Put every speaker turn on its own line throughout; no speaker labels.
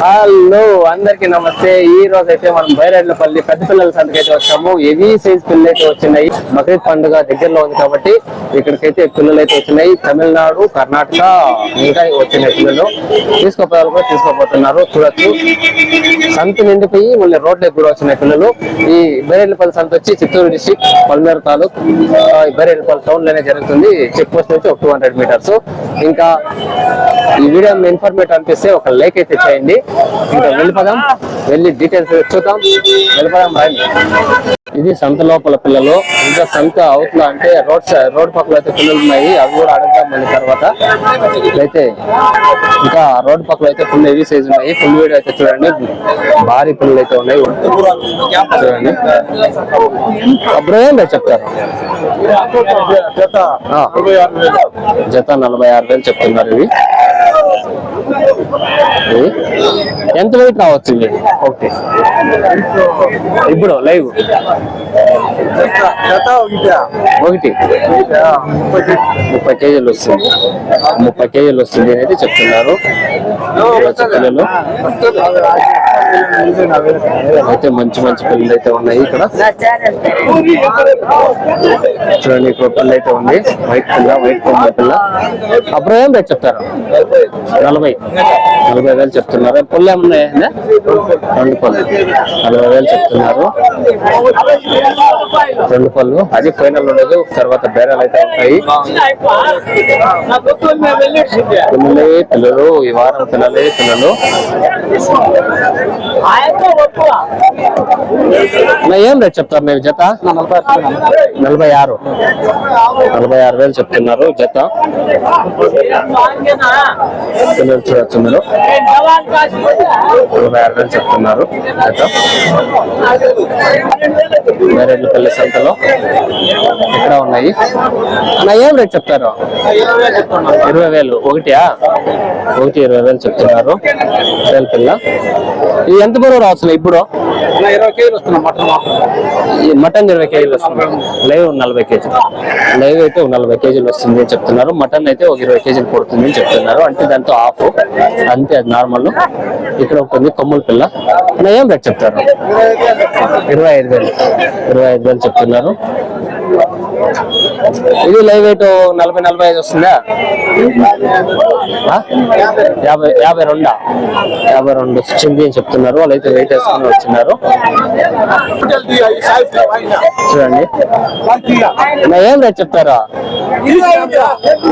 Hello అందరికి నమస్తే. ఈ రోజు అయితే మనం బైరెడ్లపల్లి పెద్ద పిల్లల సంతకైతే వచ్చాము. హెవీ సైజ్ పిల్లలు అయితే వచ్చినాయి. బక్రీద్ పండుగ దగ్గరలో ఉంది కాబట్టి ఇక్కడికైతే పిల్లలు అయితే వచ్చినాయి. తమిళనాడు కర్ణాటక ఇంకా వచ్చినాయి పిల్లలు. తీసుకోపోయారు కూడా తీసుకోపోతున్నారు. చూడొచ్చు. సంత నిండిపోయి మళ్ళీ రోడ్లకు కూడా వచ్చినాయి పిల్లలు. ఈ బైరెడ్లపల్లి సంత వచ్చి చిత్తూరు డిస్టిక్ పల్మేరు తాలూక్ ఆ, ఈ టౌన్లోనే జరుగుతుంది. చెక్ పోస్ట్ నుంచి ఒక టూ హండ్రెడ్ మీటర్స్ ఇంకా ఈ వీడియో ఇన్ఫర్మేట్ ఇన్ఫర్మేటివ్ అనిపిస్తే ఒక లైక్ అయితే చేయండి. ఇంకా వెళ్ళిపోదాం. వెళ్ళి డీటెయిల్స్ చూద్దాం. వెళ్ళిపోదాం రండి. ఇది సంత లోపల పిల్లలు. ఇంకా సంత అవుట్లా అంటే రోడ్ సైడ్ రోడ్ పక్కల అయితే పిల్లలు ఉన్నాయి. అవి కూడా అడుగుతాం మళ్ళీ తర్వాత. అయితే ఇంకా రోడ్ పక్కల అయితే ఫుల్ హెవీ సైజ్ ఉన్నాయి. ఫుల్ వీడియో అయితే చూడండి. భారీ పిల్లలు అయితే ఉన్నాయి. చూడండి. అప్పుడు ఏం రేట్ చెప్తారు? జత నలభై ఆరు వేలు చెప్తున్నారు ఇవి. ఎంత వెయిట్ రావచ్చు ఇవి? ఓకే. ఇప్పుడు లైవ్. ఒకటి. ముప్పై కేజీలు వస్తుంది. ముప్పై కేజీలు వస్తుంది అనేది చెప్తున్నారు. వచ్చే పిల్లలు అయితే మంచి మంచి పిల్లలు అయితే ఉన్నాయి ఇక్కడ. చూడండి ఇక్కడ పిల్ల అయితే ఉంది. వైట్ పిల్ల వైట్ కొమ్మ పిల్ల. అప్పుడు ఏం రేట్ చెప్తారు. నలభై. నలభై వేలు చెప్తున్నారు. పుల్లు ఏమన్నాయి? రెండు పళ్ళు. నలభై వేలు చెప్తున్నారు. రెండు పళ్ళు. అది ఫైనల్ ఉండదు తర్వాత బేరాలు అయితే ఉంటాయి. పిల్లలే పిల్లలు ఈ వారం పిల్లలే పిల్లలు. Yeah. అన్న ఏం రేట్ చెప్తారు మీరు జత? నలభై ఆరు. నలభై ఆరు వేలు చెప్తున్నారు జత. పిల్లలు చూడొచ్చు మీరు. నలభై ఆరు వేలు చెప్తున్నారు జత. వేరేళ్ళు సంతలో ఇక్కడ ఉన్నాయి? అన్న ఏం రేట్ చెప్తారు? ఇరవై వేలు. ఒకటియా? ఒకటి ఇరవై వేలు చెప్తున్నారు. వేలు పిల్ల. ఇది ఎంత బరువు రావచ్చు ఇప్పుడు?
ఇరవై కేజీలు వస్తున్నాం మటన్
ఈ మటన్ ఇరవై కేజీలు వస్తుంది. లైవ్ నలభై కేజీలు. లైవ్ అయితే ఒక నలభై కేజీలు వస్తుంది అని చెప్తున్నారు. మటన్ అయితే ఒక ఇరవై కేజీలు పడుతుంది అని చెప్తున్నారు. అంటే దాంతో ఆఫ్. అంతే అది నార్మల్ ఇక్కడ ఒక ఉంది కొమ్ముల పిల్ల. ఏం రేట్ చెప్తారు? ఇరవై ఐదు వేలు. ఇరవై ఐదు వేలు చెప్తున్నారు. ఇది లైవ్ వెయిట్ నలభై నలభై ఐదు వస్తుందా? యాభై యాభై రెండా? యాభై రెండు వచ్చింది అని చెప్తున్నారు. వాళ్ళు అయితే వెయిట్ వేసుకుని వచ్చినారు. చూడండి. నా ఏం రేట్ చెప్తారా?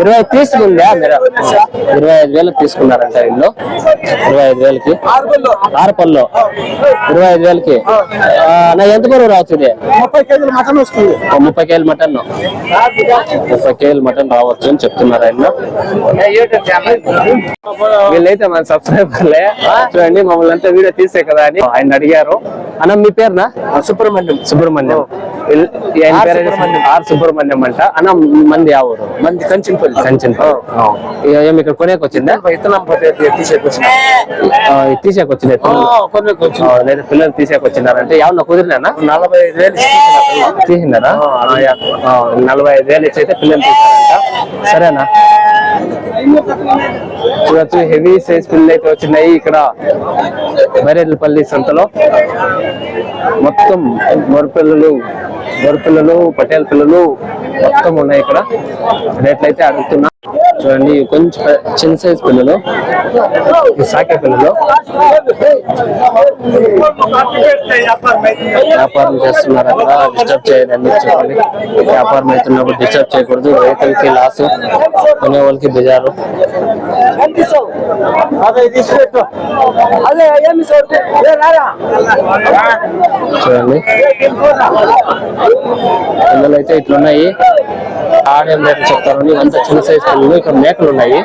ఇరవై తీసుకుందా మీరు? ఇరవై ఐదు వేలు తీసుకున్నారంట వీళ్ళు. ఇరవై ఐదు వేలకి. ఆరు పళ్ళు. ఇరవై ఐదు వేలకి. నా ఎంత బరువు రావచ్చు ఇది?
ముప్పై కేజీలు మటన్ వస్తుంది.
ముప్పై కేజీలు మటన్? ముప్పై కేజీలు మటన్ రావచ్చు అని చెప్తున్నారు ఆయన. వీళ్ళైతే మన సబ్స్క్రైబర్లే. చూడండి మమ్మల్ని అంతా వీడియో తీసే కదా అని ఆయన అడిగారు. అన్న మీ పేరునా?
సుబ్రహ్మణ్యం.
సుబ్రహ్మణ్యం. ఆర్ సుబ్రహ్మణ్యం. అంట. అన్న మంది ఆ ఊరు?
మంది కంచినపల్లి.
కంచెన్ ఏమి ఇక్కడ కొనేకి వచ్చిందా ఇది తీసేకి వచ్చింది లేదా పిల్లలు తీసేకి వచ్చినారంటే ఏమన్నా కుదిరినా
నలభై ఐదు వేలు
తీసిందరా నలభై ఐదు వేలు ఇచ్చి అయితే పిల్లలు తీసారంట సరేనా? చూడొచ్చు హెవీ సైజ్ పిల్లలు అయితే వచ్చినాయి ఇక్కడ. బైరెడ్లపల్లి సంతలో. మొత్తం మరుపిల్లలు. బొర్రె పిల్లలు పటేల పిల్లలు మొత్తం ఉన్నాయి ఇక్కడ. రేట్లు అయితే అడుగుతున్నా. చూడండి కొంచెం చిన్న సైజ్ పిల్లలు. సాకే పిల్లలు. వ్యాపారం చేస్తున్నారు అక్కడ. డిస్టర్బ్ చేయదండి చెప్పండి. వ్యాపారం అవుతున్నప్పుడు డిస్టర్బ్ చేయకూడదు. రైతులకి లాస్ కొనే వాళ్ళకి బెజారు.
అదే ఏమి సార్
చూడండి. పిల్లలు అయితే ఇట్లున్నాయి. ఆడేం రేట్లు చెప్తారు ఇవంతా చిన్న సైజ్ పిల్లలు ఇక్కడ మేకలు ఉన్నాయి.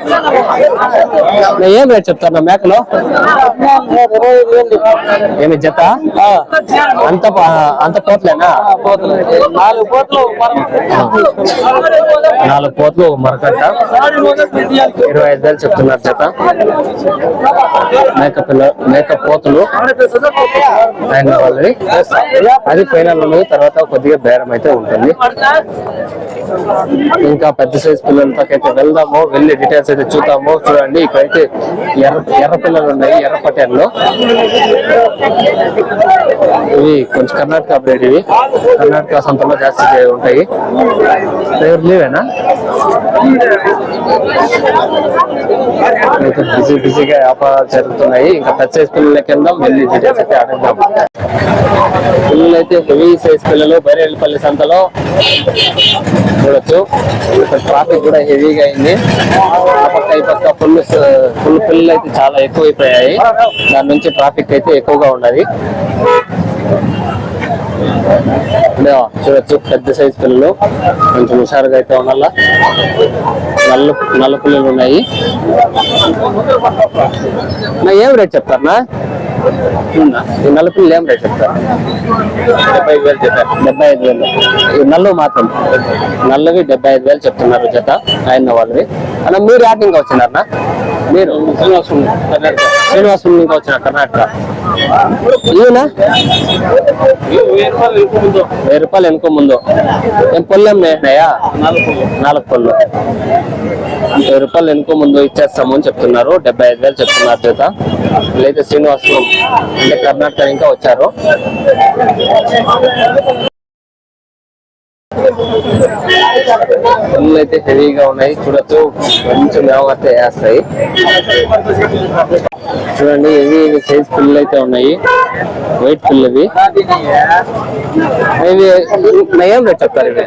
ఏం రేట్ చెప్తారు నా మేకలు? ఏమి జత? అంత అంత పోట్లేనా
నాలుగు
పోట్లు మరకట్ట ఇరవై ఐదు వేలు చెప్తున్నారు జత. మేక పిల్ల మేక పోతులు అది ఫైనల్ ఉన్నది. తర్వాత కొద్దిగా బేరం అయితే ఉంటుంది. ఇంకా పెద్ద సైజ్ పిల్లలతో అయితే వెళ్దాము. వెళ్ళి డీటెయిల్స్ అయితే చూద్దాము. చూడండి ఇక్కడైతే ఎర్ర ఎర్ర పిల్లలు ఉన్నాయి. ఎర్ర పట్టెల్లో ఇవి కొంచెం కర్ణాటక బ్రేడ్ ఇవి. కర్ణాటక సంతలో జాస్తి ఉంటాయి. ఎవరు లేవేనా అయితే బిజీ బిజీగా వ్యాపారాలు జరుగుతున్నాయి. ఇంకా పెద్ద సైజ్ పిల్లల కింద వెళ్ళి డీటెయిల్స్ అయితే అడుగుదాం పిల్లలు అయితే హెవీ సైజ్ పిల్లలు బైరేళ్ళపల్లి సంతలో చూడొచ్చు. ఇక్కడ ట్రాఫిక్ కూడా హెవీగా అయింది. ఆ పక్క ఈ పక్క ఫుల్ ఫుల్ పిల్లలు అయితే చాలా ఎక్కువైపోయాయి. దాని నుంచి ట్రాఫిక్ అయితే ఎక్కువగా ఉన్నది. ఇదిగో చూడొచ్చు పెద్ద సైజ్ పిల్లలు కొంచెం హుషారుగా అయితే ఉండాల? నల్ల నల్ల పిల్లలు ఉన్నాయి. నా ఏం రేట్ చెప్తారనా ఈ నల్ల పిల్లలు ఏం రేట్ చెప్తారు? డెబ్బై ఐదు వేలు చెప్పారు. డెబ్బై ఐదు వేలు. ఈ నల్లు మాత్రం నల్లవి డెబ్బై ఐదు వేలు చెప్తున్నారు జత ఆయన వాళ్ళవి. అన్న మీరు ఇంకా వచ్చినారనా? మీరు? శ్రీనివాసం శ్రీనివాసం ఇంకా వచ్చిన కర్ణాటక. ఈయన? వెయ్యి రూపాయలు వెనుక ముందు? ఏం పళ్ళు ఏం వేసినాయా నాలుగు పళ్ళు. వెయ్యి రూపాయలు వెనుక ముందు ఇచ్చేస్తాము అని చెప్తున్నారు. డెబ్బై ఐదు వేలు చెప్తున్నారు చేత వీళ్ళైతే శ్రీనివాసం అంటే కర్ణాటక ఇంకా వచ్చారు. ఫుల్ అయితే హెవీగా ఉన్నాయి. చూడొచ్చు. కొంచెం అయితే వేస్తాయి. చూడండి ఇవి ఇవి సైజ్ పిల్లలు అయితే ఉన్నాయి. వైట్ పిల్లవి ఇవి. నయం రేట్ చెప్తారు ఇవి.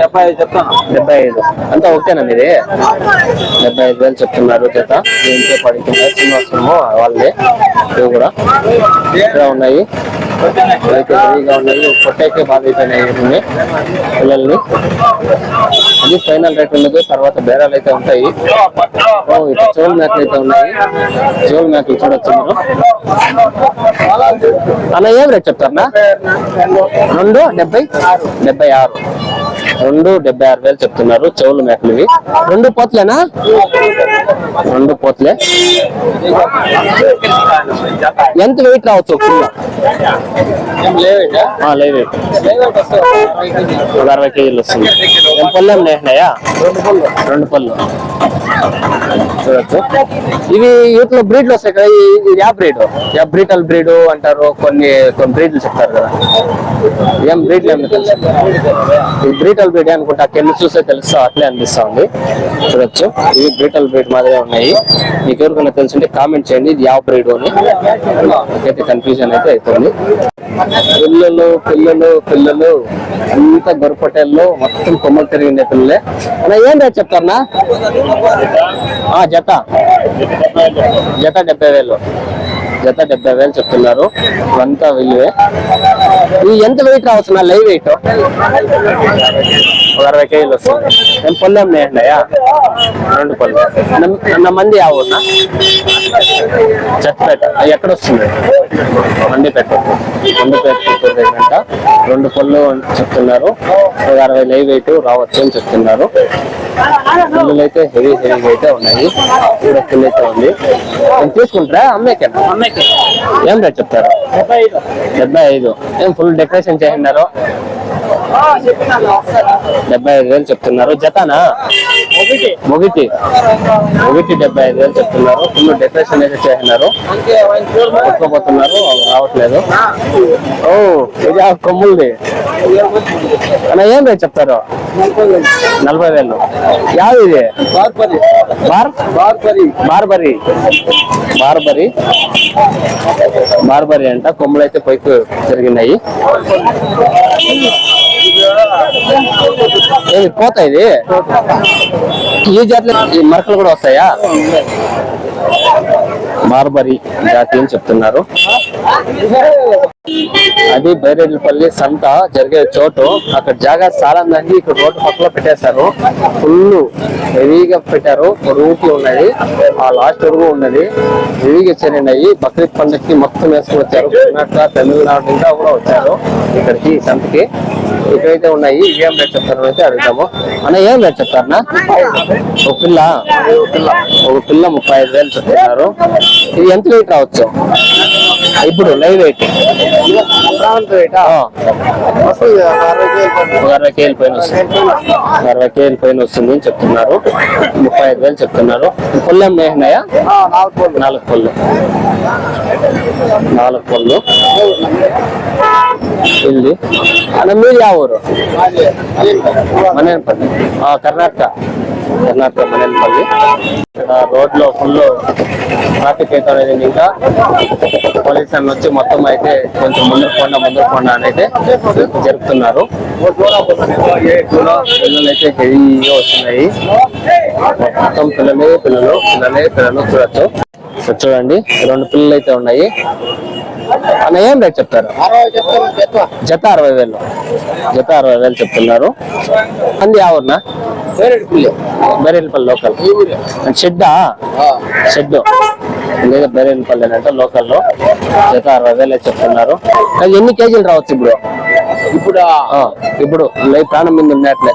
డెబ్బై ఐదు. చెప్తాను
డెబ్బై ఐదు అంతా ఓకేనా మీది? డెబ్బై ఐదు వేలు చెప్తున్నారు చేత ఇంకే పడుతున్నారు చిన్న వాళ్ళే ఇవి కూడా. ఇక్కడ ఉన్నాయి. అయితే హెవీగా ఉన్నాయి పిల్లల్ని. అది ఫైనల్ రేట్ ఉండదు తర్వాత బేరాలు అయితే ఉంటాయి. ఓ చోల్ మేకలు అయితే ఉన్నాయి. చోల్ మేకలు చూడొచ్చు మీరు అన్న ఏం రేట్ చెప్తారన్నా? రెండు డెబ్బై? డెబ్బై ఆరు. రెండు డెబ్బై ఆరు వేలు చెప్తున్నారు చెవులు మేకలు ఇవి. రెండు పోతలేనా? రెండు పోతలే ఎంత వెయిట్ రావచ్చు ఒక ఒక అరవై కేజీలు వస్తుంది. ఏం పళ్ళు ఏం లేచినాయా? రెండు పళ్ళు. చూడచ్చు. ఇవి వీటిలో బ్రీడ్లు వస్తాయి కదా ఇది యా బ్రీడ్ యా బ్రీటల్ బ్రీడ్ అంటారు కొన్ని కొన్ని బ్రీడ్లు చెప్తారు కదా. ఏం బ్రీడ్లు ఏమి తెలుసు? ఇది బ్రీటల్ బ్రీడ్ అనుకుంటా కెళ్ళి చూస్తే తెలుస్తా అట్లే అనిపిస్తా ఉంది. చూడొచ్చు. ఇవి బ్రీటల్ బ్రీడ్ మాదిరిగా ఉన్నాయి. మీకు ఎవరికైనా తెలుసుంటే కామెంట్ చేయండి. ఇది యావ బ్రీడ్ అని. నాకైతే కన్ఫ్యూజన్ అయితే అవుతుంది పిల్లలు పిల్లలు పిల్లలు అంత గొరపటేళ్ళు మొత్తం కొమ్మలు తిరిగిండే పిల్లలే. అలా ఏం రేట్ చెప్తారన్నా? ఆ, జత. జత డెబ్బై వేలు. జత డెబ్బై వేలు చెప్తున్నారు. ఇవంతా విలువే ఇది ఎంత వెయిట్ రావచ్చు నా లైవ్ వెయిట్ ఒక అరవై కేజీలు వస్తుంది. పళ్ళు ఏం నేసినాయా రెండు పళ్ళు నమ్- నా మంది ఆ ఊరునా? చెత్తపేట. అది ఎక్కడ వస్తుంది? మండిపేట. మండిపేట దగ్గరంట రెండు పళ్ళు చెప్తున్నారు. ఒక అరవై లైవ్ వెయిట్ రావచ్చు అని చెప్తున్నారు. పిల్లలు అయితే హెవీ హెవీగా అయితే ఉన్నాయి. కూడా పిల్లు అయితే ఉంది. ఏం తీసుకుంటారా? అమ్మేకేనా ఏం రేట్ చెప్తారు? డెబ్బై ఐదు. ఏం ఫుల్ డెకరేషన్ చేసినారు డెబ్బై ఐదు వేలు చెప్తున్నారు. జతానా? మొగిటి. మొగిటి. డెబ్బై ఐదు వేలు చెప్తున్నారు. ఫుల్ డెకరేషన్ అయితే చేసినారు కొట్టుకోపోతున్నారు. రావట్లేదు. ఓ ఇది ఆ కొమ్ములది. ఏం రేట్ చెప్తారు? నలభై వేలు. యాది ఇది? బార్బరి. బార్బరి. బార్బరి. అంట. కొమ్ములు అయితే పైకి జరిగినాయి. ఏది పోతా ఇది? ఈ జాతిలో ఈ మరకలు కూడా వస్తాయా? మార్బరి జాతి అని చెప్తున్నారు. అది బైరెడ్లపల్లి సంత జరిగే చోటు. అక్కడ జాగా చాలా ఉందండి ఇక్కడ రోడ్డు పక్కలో పెట్టేశారు. ఫుల్ హెవీగా పెట్టారు. రూట్లు ఉన్నది. ఆ లాస్ట్ వరకు ఉన్నది. హెవీగా చేరినాయి బక్రీద్ పండుగకి మొత్తం వేసుకుని వచ్చారు. కర్ణాటక తమిళనాడు ఇంకా కూడా వచ్చారు ఇక్కడికి సంతకి. ఇక్కడైతే ఉన్నాయి. ఏం రేట్ చెప్తారు అయితే అడుగుతాము. అన్న ఏం రేట్ చెప్తారనా ఒక పిల్ల ఒక పిల్ల ముప్పై ఐదు వేలు చెప్తున్నారు. ఇది ఎంత వెయిట్ రావచ్చు? ఇప్పుడు లైవ్ వెయిట్
అరవై
కేజీల పైన వస్తుంది. అరవై కేజీల పైన వస్తుంది అని చెప్తున్నారు. ముప్పై ఐదు వేలు చెప్తున్నారు. పుల్లెం మేసినాయా
నాలుగు
పళ్ళు నాలుగు పళ్ళు ಇಲ್ಲಿ అన్న మీరు ಯಾವ ఊరు
అది, అది.
మనేనపల్లి ఆ, కర్ణాటక కర్ణాటక మనేనపల్లి ఇక్కడ రోడ్ లో ఫుల్ ట్రాఫిక్ అయితే అనేది ఇంకా పోలీస్ అన్న వచ్చి మొత్తం అయితే కొంచెం ముందర పోండా ముందర పోండా అని అయితే జరుపుతున్నారు పిల్లలు అయితే హెవీగా వస్తున్నాయి మొత్తం పిల్లలే పిల్లలు పిల్లలే పిల్లలు చూడొచ్చు సో చూడండి రెండు పిల్లలు అయితే ఉన్నాయి అన్న ఏం రేట్ చెప్తారు? జత అరవై వేలు. జత అరవై వేలు చెప్తున్నారు. అంది
పిల్లి
బెరేలపల్లి లోకల్. షెడ్డా? షెడ్ లేదా బెరేలపల్లి అంటే లోకల్లో. జత అరవై వేలు చెప్తున్నారు. ఎన్ని కేజీలు రావచ్చు ఇప్పుడు?
ఇప్పుడు?
ఇప్పుడు లైవ్ ప్రాణం మీద ఉన్నట్లే.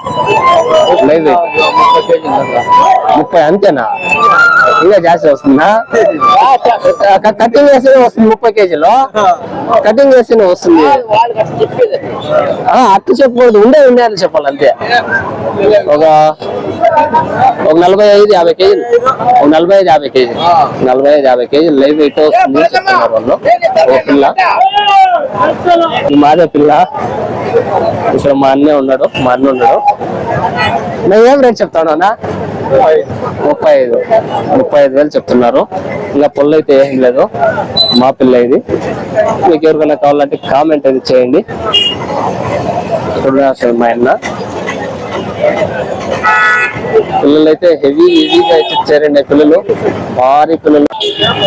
లైవ్.
ముప్పై
అంతేనా? ఇంకా జాస్తి వస్తుందా? కటింగ్ వేస్తేనే వస్తుంది ముప్పై కేజీలు. కటింగ్ వేస్తేనే వస్తుంది.
అట్లా
అట్లా చెప్పకూడదు. ఉండే ఉండే అని చెప్పాలి అంతే. ఒక ఒక నలభై ఐదు యాభై కేజీలు. ఒక నలభై ఐదు యాభై కేజీలు. నలభై ఐదు యాభై కేజీలు లైవ్ వెయిట్ వస్తుంది చెప్తున్నారు వాళ్ళు. ఒక పిల్ల. మాదే పిల్ల. ఇక్కడ మా అన్నే ఉన్నాడు మా అన్న ఉన్నాడు. నేను ఏం రేట్ చెప్తాను అన్న? ముప్పై ఐదు. ముప్పై ఐదు వేలు చెప్తున్నారు. ఇంకా పొల్లు అయితే ఏం లేదు. మా పిల్ల ఇది. మీకు ఎవరికైనా కావాలంటే కామెంట్ అయితే చేయండి. చూడండి మా అన్న. పిల్లలు అయితే హెవీ హెవీగా అయితే ఇచ్చారండి పిల్లలు. భారీ పిల్లలు.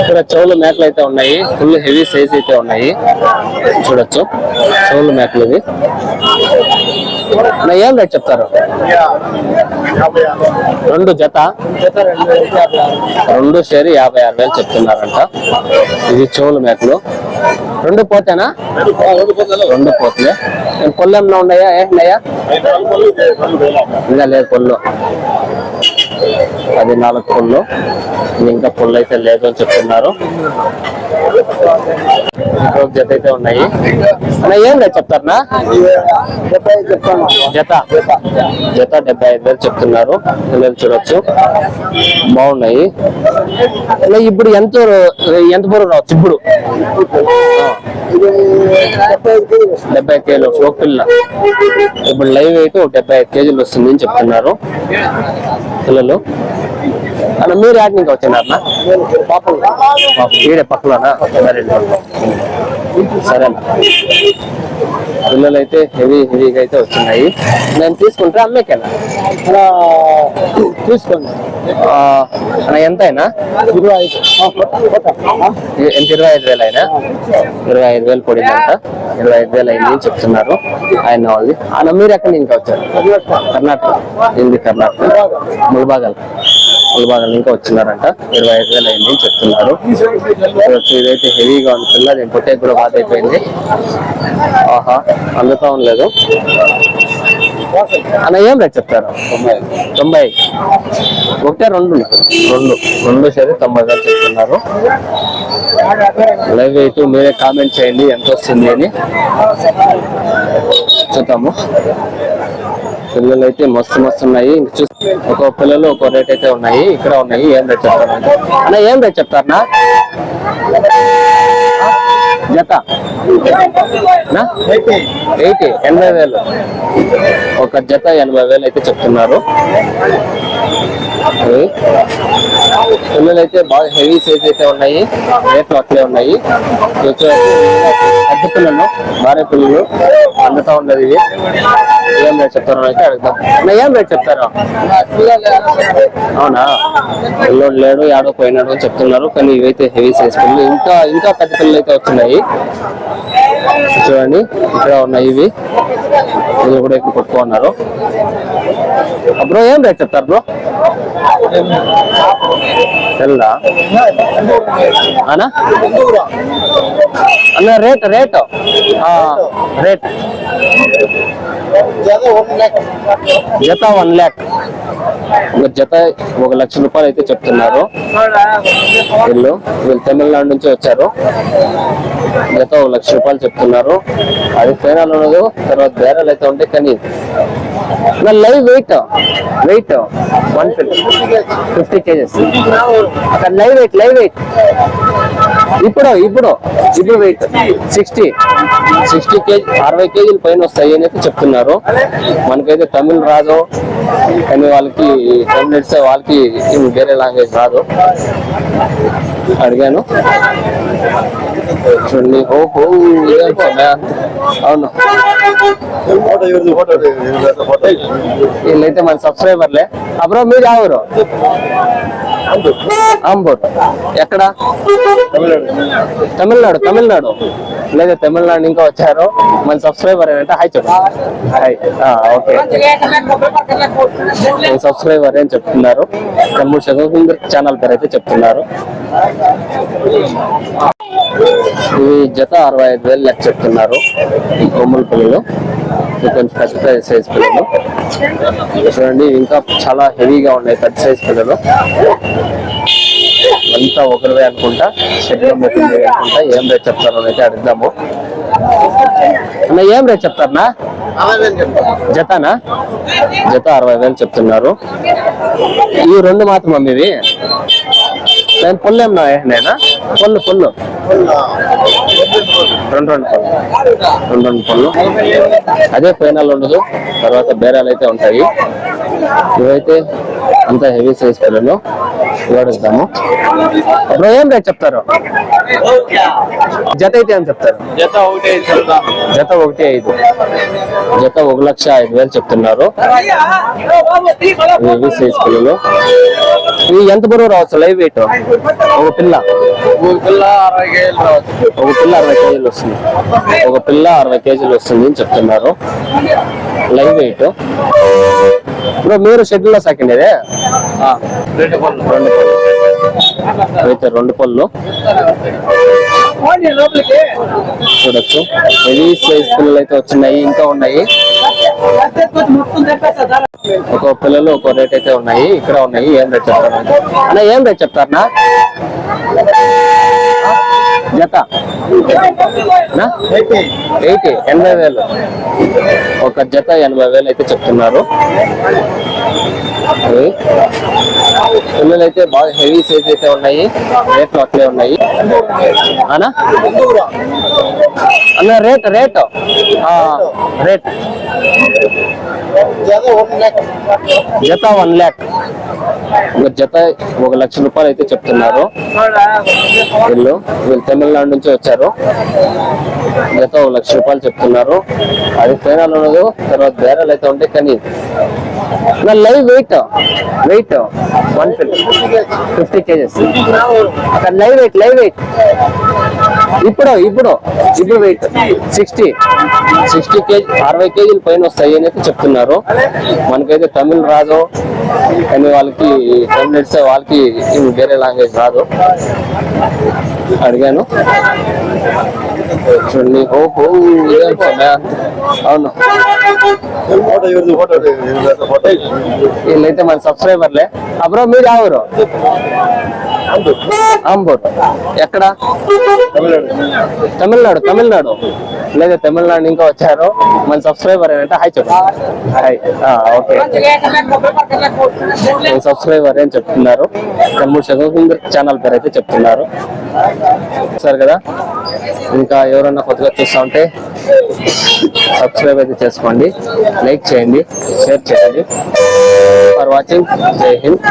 ఇక్కడ చెవులు మేకలు అయితే ఉన్నాయి. ఫుల్ హెవీ సైజ్ అయితే ఉన్నాయి. చూడొచ్చు. చెవులు మేకలు ఇవి. ఏం రేట్ చెప్తారు? రెండు జత?
రెండు యాభై ఆరు.
షేర్ యాభై ఆరు వేలు చెప్తున్నారంట. ఇది చెవులు మేకలు. రెండు పోతేనా?
రెండు పొద్దులు.
రెండు ఏమన్నా ఉన్నాయా? ఏమన్నాయా ఇంకా లేదు పొల్లు అది నాలుగు పుల్లు ఇంకా పొల్లు అయితే లేదు అని చెప్తున్నారు. జత అయితే ఉన్నాయి. అన్న ఏం
లేదు చెప్తారా చెప్తాను
జత? జత డెబ్బై ఐదు వేలు చెప్తున్నారు. పిల్లలు చూడొచ్చు. బాగున్నాయి. ఇప్పుడు ఎంత ఎంత బరువు రావచ్చు ఇప్పుడు?
డెబ్బై ఐదు కేజీలు.
ఒక పిల్ల. ఇప్పుడు లైవ్ అయితే ఒక డెబ్బై ఐదు కేజీలు వస్తుంది అని చెప్తున్నారు. పిల్లలు. అన్న మీరు యాడ్ నుంచి వచ్చినారనా
పాపం.
ఈడే పక్కలోనా? సరే సరే పిల్లలు అయితే హెవీ హెవీగా అయితే వచ్చినాయి నేను తీసుకుంటే అమ్మేకేనా?
తీసుకోండి.
అన్న ఎంత అయినా
ఇరవై ఐదు.
ఎంత? ఇరవై ఐదు వేలు అయినా? ఇరవై ఐదు వేలు పడిందంట. ఇరవై ఐదు వేలు అయింది అని చెప్తున్నారు. ఆయన వాళ్ళది. అన్న మీరు ఎక్కడి నుంచి వచ్చారు? కర్ణాటక. ఇది కర్ణాటక? ముల్బాగల్ ముల్బాగల్ ఇంకా వచ్చినారంట. ఇరవై ఐదు వేలు అయింది చెప్తున్నారు. ఇదైతే హెవీగా ఉంది నేను దీని పొట్టే కూడా బాధ అయిపోయింది. ఆహా అందుతా ఉండలేదు. అన్న ఏం రేట్ చెప్తారు? తొంభై. ఒకటే రెండు. రెండు. రెండు సరే తొంభై వేలు చెప్తున్నారు. లైవ్ అయితే మీరే కామెంట్ చేయండి ఎంత వస్తుంది అని. చూద్దాము. పిల్లలు అయితే మస్తు మస్తు ఉన్నాయి. ఒక పిల్లలు ఒక రేట్ అయితే ఉన్నాయి. ఇక్కడ ఉన్నాయి. ఏం రేట్ చెప్తారు? అన్న ఏం రేట్ చెప్తారనా జత? ఎయిటీ. ఎనభై వేలు. ఒక జత ఎనభై వేలు అయితే చెప్తున్నారు. పిల్లలు అయితే బాగా హెవీ సైజ్ అయితే ఉన్నాయి రేట్లు అట్లే ఉన్నాయి. పెద్ద పిల్లలు భార్య పిల్లలు అందుతా ఉన్నది ఏం రేట్ చెప్తారో అయితే అడుగుతాం ఏం రేట్ చెప్తారు? అవునా? పిల్లోడు లేడు ఆడో పోయినాడు అని చెప్తున్నారు కానీ ఇవైతే హెవీ సైజ్ పిల్లలు. ఇంకా ఇంకా పెద్ద పిల్లలు అయితే వచ్చినాయి. చూడండి ఇక్కడ ఉన్నాయి ఇవి. ఇవి కూడా ఇక్కడ కొట్టుకున్నారు బ్రో ఏం రేట్ చెప్తారు బ్రో? తెల్లా? అనా అన్న రేట్ రేట్. రేట్. జత వన్ ల్యాక్. ఒక జత ఒక లక్ష రూపాయలు అయితే చెప్తున్నారు. వీళ్ళు వీళ్ళు తమిళనాడు నుంచి వచ్చారు. జత ఒక లక్ష రూపాయలు చెప్తున్నారు. అది ఫైనల్ ఉండదు తర్వాత బేరాలు అయితే ఉంటాయి కానీ live weight weight one fifty kgs. అక్కడ లైవ్ వెయిట్ లైవ్ వెయిట్. ఇప్పుడు ఇప్పుడు ఇప్పుడు వెయిట్ సిక్స్టీ. సిక్స్టీ కేజీ అరవై కేజీల పైన వస్తాయి అని అయితే చెప్తున్నారు. మనకైతే తమిళ్ రాదు కానీ వాళ్ళకి తమిళ వాళ్ళకి వేరే లాంగ్వేజ్ రాదు. అడిగాను. చూడండి ఓహో? అవును. వీళ్ళైతే మన సబ్స్క్రైబర్లే అప్పుడు మీరు ఎవరు అంబూర్. ఎక్కడ? తమిళనాడు తమిళనాడు. లేదా తమిళనాడు ఇంకా వచ్చారు. మన సబ్స్క్రైబర్ ఏంటంటే హాయ్ చెప్పండి హాయ్ ఓకే సబ్స్క్రైబర్ అని చెప్తున్నారు? తమ్ముడు శకుందర్ ఛానల్ పేరు అయితే చెప్తున్నారు. ఇవి జత అరవై ఐదు వేలు లెక్క చెప్తున్నారు. ఈ కొమ్ముల పిల్లలు కొంచెం పెద్ద సైజ్ పిల్లలు. చూడండి ఇంకా చాలా హెవీగా ఉన్నాయి పెద్ద సైజ్ పిల్లలు. అంతా ఒకరివే అనుకుంటా శరీరం లో అనుకుంటా. ఏం రేట్ చెప్తారో అయితే అడుగుదాము. అన్న ఏం రేట్ చెప్తారనా జతనా? జత అరవై వేలు చెప్తున్నారు. ఈ రెండు మాత్రం ఇవి నేను పొల్లేం ఏమన్నా నేనా? పొల్లు పొల్లు. రెండు రెండు పళ్ళు. రెండు రెండు పళ్ళు. అదే ఫైనల్ ఉండదు. తర్వాత బేరాలు అయితే ఉంటాయి. ఇవైతే అంత హెవీ సైజ్ పిల్లలు ఇవాడుతాము అప్పుడు ఏం రేట్ చెప్తారు? జత అయితే ఏం చెప్తారు?
జత ఒకటి
జత ఒకటి ఐదు. జత ఒక లక్ష ఐదు వేలు చెప్తున్నారు. ఇవి సైజ్ పిల్లలు ఇవి ఎంత బరువు రావచ్చు? Live weight? ఒక పిల్ల.
ఒక పిల్ల అరవై కేజీలు రావచ్చు.
ఒక పిల్ల అరవై కేజీలు వస్తుంది. ఒక పిల్ల అరవై కేజీలు వస్తుంది అని చెప్తున్నారు. Live weight. ఇప్పుడు మీరు షెడ్యూల్లో
రెండు పళ్ళు.
రెండు పళ్ళు. అయితే రెండు పళ్ళు. చూడొచ్చు. హెవీ సైజ్ పిల్లలు అయితే వచ్చినాయి ఇంకా ఉన్నాయి. ఒక పిల్లలు ఒక రేట్ అయితే ఉన్నాయి ఇక్కడ ఉన్నాయి. ఏం రేట్ చెప్తారు? అన్న ఏం రేట్ చెప్తారనా జత? ఎయిటీ. ఎనభై వేలు. ఒక జత ఎనభై వేలు అయితే చెప్తున్నారు. పిల్లలు అయితే బాగా హెవీ సైజ్ అయితే ఉన్నాయి. రేట్లు అట్లే ఉన్నాయి. అనా అన్న రేట్ రేట్. రేట్.
జత
వన్ ల్యాక్ ఒక జత ఒక లక్ష రూపాయలు అయితే చెప్తున్నారు. వీళ్ళు వీళ్ళు తమిళనాడు నుంచి వచ్చారు. జత ఒక లక్ష రూపాయలు చెప్తున్నారు. అది ఫైనల్ ఉండదు తర్వాత బేరాలు అయితే ఉంటాయి. కానీ నా live weight weight one fifty kgs. అక్కడ లైవ్ వెయిట్ లైవ్ వెయిట్. ఇప్పుడు ఇప్పుడు ఇప్పుడు వెయిట్ సిక్స్టీ. సిక్స్టీ కేజీ అరవై కేజీల పైన వస్తాయి అని అయితే చెప్తున్నారు. మనకైతే తమిళ్ రాదు. కానీ వాళ్ళకి తమిళ వాళ్ళకి వేరే లాంగ్వేజ్ రాదు. అడిగాను. చూడండి ఓహో. ఇదేం సమయ? అవును.
ఫోటో ఎవరిది? ఫోటో ఫోటో
వీళ్ళైతే మన సబ్స్క్రైబర్లే అప్పుడు మీరు ఎవరు? అంబూర్ ఎక్కడ? తమిళనాడు తమిళనాడు. లేదా తమిళనాడు ఇంకా వచ్చారు. మన సబ్స్క్రైబర్ ఏంటంటే హాయ్ చెప్పండి. హాయ్ ఓకే నేను సబ్స్క్రైబర్ అని చెప్తున్నారు? మూడు శకుందర్ ఛానల్ పేరు అయితే చెప్తున్నారు. సరే కదా? ఇంకా ఎవరన్నా కొత్తగా చూస్తా ఉంటే సబ్స్క్రైబ్ అయితే చేసుకోండి. లైక్ చేయండి. షేర్ చేయండి. ఫర్ వాచింగ్ జై హింద్